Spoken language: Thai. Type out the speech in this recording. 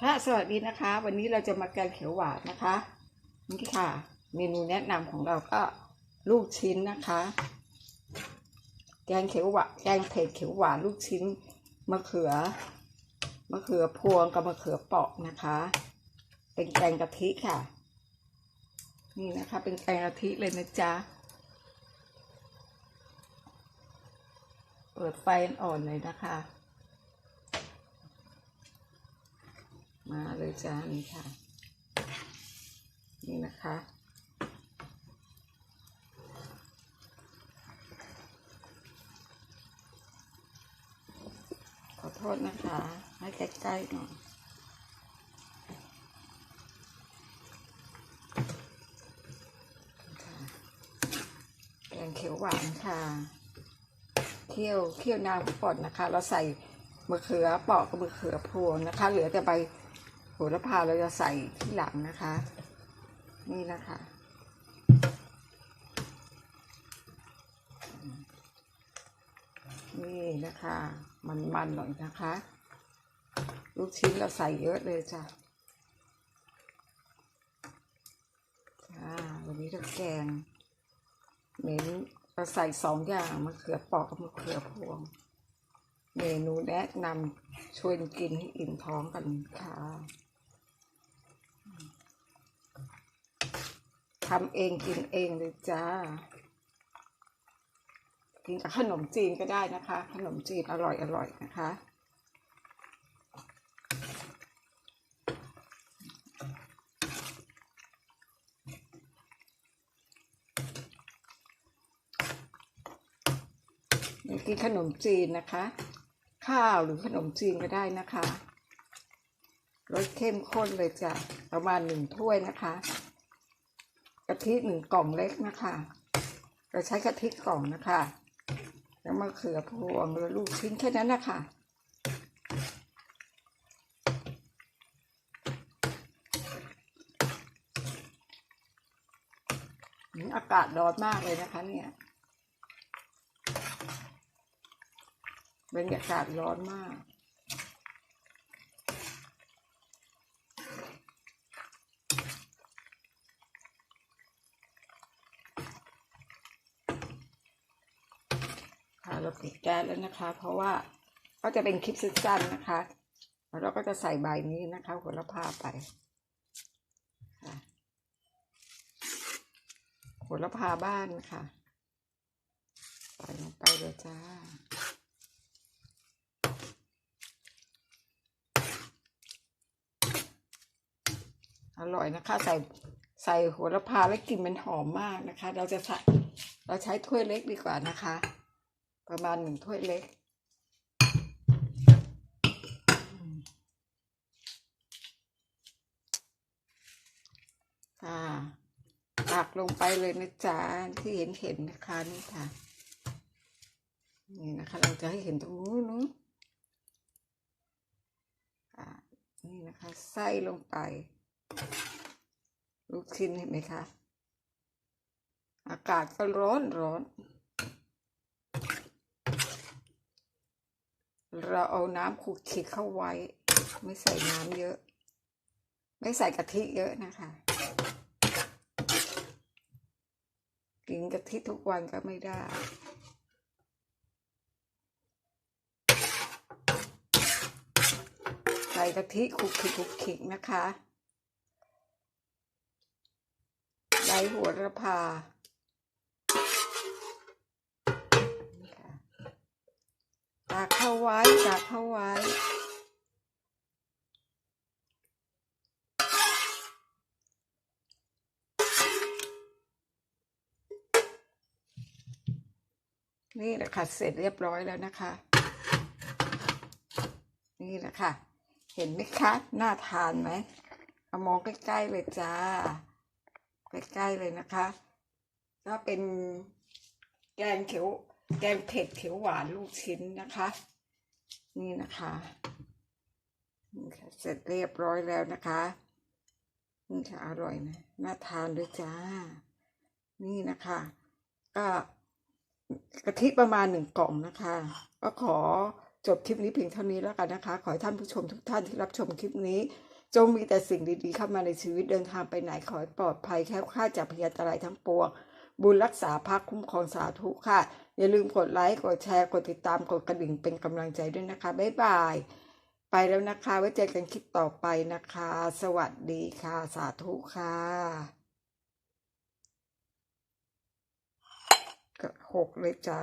ค่ะสวัสดีนะคะ วันนี้เราจะมาแกงเขียวหวานนะคะ นี่ค่ะ เมนูแนะนำของเราก็ลูกชิ้นนะคะ แกงเขียวหวานแกงเผ็ดเขียวหวานลูกชิ้นมะเขือมะเขือพวงกับมะเขือเปราะนะคะ เป็นแกงกะทิค่ะ นี่นะคะ เป็นแกงกะทิเลยนะจ๊ะเปิดไฟอ่อนเลยนะคะ มาเลยจ้านี่ค่ะ นี่นะคะ ขอโทษนะคะให้ใกล้ๆหน่อยแกงเขียวหวานค่ะ เคี่ยวเคี่ยวนานก่อนนะคะ เราใส่มะเขือปราะกับมะเขือพวงนะคะ เหลือแต่ใบ โหระพาเราจะใส่ที่หลังนะคะ นี่นะคะนี่นะคะ มันๆหน่อยนะคะ ลูกชิ้นเราใส่เยอะเลยจ้ะจ้าวันนี้เราแกงเน้นเราใส่สองอย่างมะเขือปราะกับมะเขือพวง เมนูแนะนำชวนกินให้อิ่มท้องกันค่ะำเองกินเองเลยจ้า กินกับขนมจีนก็ได้นะคะ ขนมจีนอร่อยอร่อยนะคะอยากกินขนมจีนนะคะ ข้าวหรือขนมจีนก็ได้นะคะรสเข้มข้นเลยจ้ะ ประมาณหนึ่งถ้วยนะคะ กะทิหนึ่งกล่องเล็กนะคะเราใช้กะทิกล่องนะคะ แล้วมะเขือพวงแล้วลูกชิ้นแค่นั้นนะคะอากาศร้อนมากเลยนะคะ เนี่ยบรรยากาศร้อนมาก เราปิดแก๊สแล้วนะคะ เพราะว่าก็จะเป็นคลิปสั้นๆนะคะ แล้วเราก็จะใส่ใบนี้นะคะหัวละพาไปค่ะหัวละพาบ้านค่ะใส่ลงไปเลยจ้าอร่อยนะคะ ใส่ใส่โหัวละพาแล้วกลิ่นมันหอมมากนะคะ เราจะใส่เราใช้ถ้วยเล็กดีกว่านะคะ ประมาณหนึ่งถ้วยเล็ก ค่ะตักลงไปเลยนะจ๊ะที่เห็นเห็นนะคะนี่ค่ะ นี่นะคะ เราจะให้เห็นตรงนู้นนู้นนี่นะคะไส้ลงไป ลูกชิ้นเห็นไหมคะ อากาศก็ร้อนร้อน เราเอาน้ำขูดขีดเข้าไว้ ไม่ใส่น้ำเยอะ ไม่ใส่กะทิเยอะนะคะ กินกะทิทุกวันก็ไม่ได้ใส่กะทิคุกคิกคุกคิกนะคะใบหัวระพานี่ค่ะ ตากเข้าไว้ตากเข้าไว้ นี่แหละค่ะ เสร็จเรียบร้อยแล้วนะคะ นี่แหละค่ะ เห็นไหมคะ น่าทานไหมเอามองใกล้ ๆ เลยจ้า ใกล้ ๆ เลยนะคะก็เป็นแกงเขียว แกงเผ็ดเขียวหวานลูกชิ้นนะคะ นี่นะคะนี่ค่ะเสร็จเรียบร้อยแล้วนะคะนี่ค่ะอร่อยนะน่าทานด้วยจ้า นี่นะคะ ก็กะทิประมาณหนึ่งกล่องนะคะ ก็ขอจบคลิปนี้เพียงเท่านี้แล้วกันนะคะ ขอให้ท่านผู้ชมทุกท่านที่รับชมคลิปนี้ จงมีแต่สิ่งดีๆเข้ามาในชีวิตเดินทางไปไหนขอให้ปลอดภัยแคล้วคลาดจากพยานตรายทั้งปวง บุญรักษาพักคุ้มครองสาธุค่ะ อย่าลืมกดไลค์กดแชร์กดติดตามกดกระดิ่งเป็นกำลังใจด้วยนะคะ บ๊ายบาย ไปแล้วนะคะไว้เจอกันคลิปต่อไปนะคะ สวัสดีค่ะสาธุค่ะหกเลยจ้า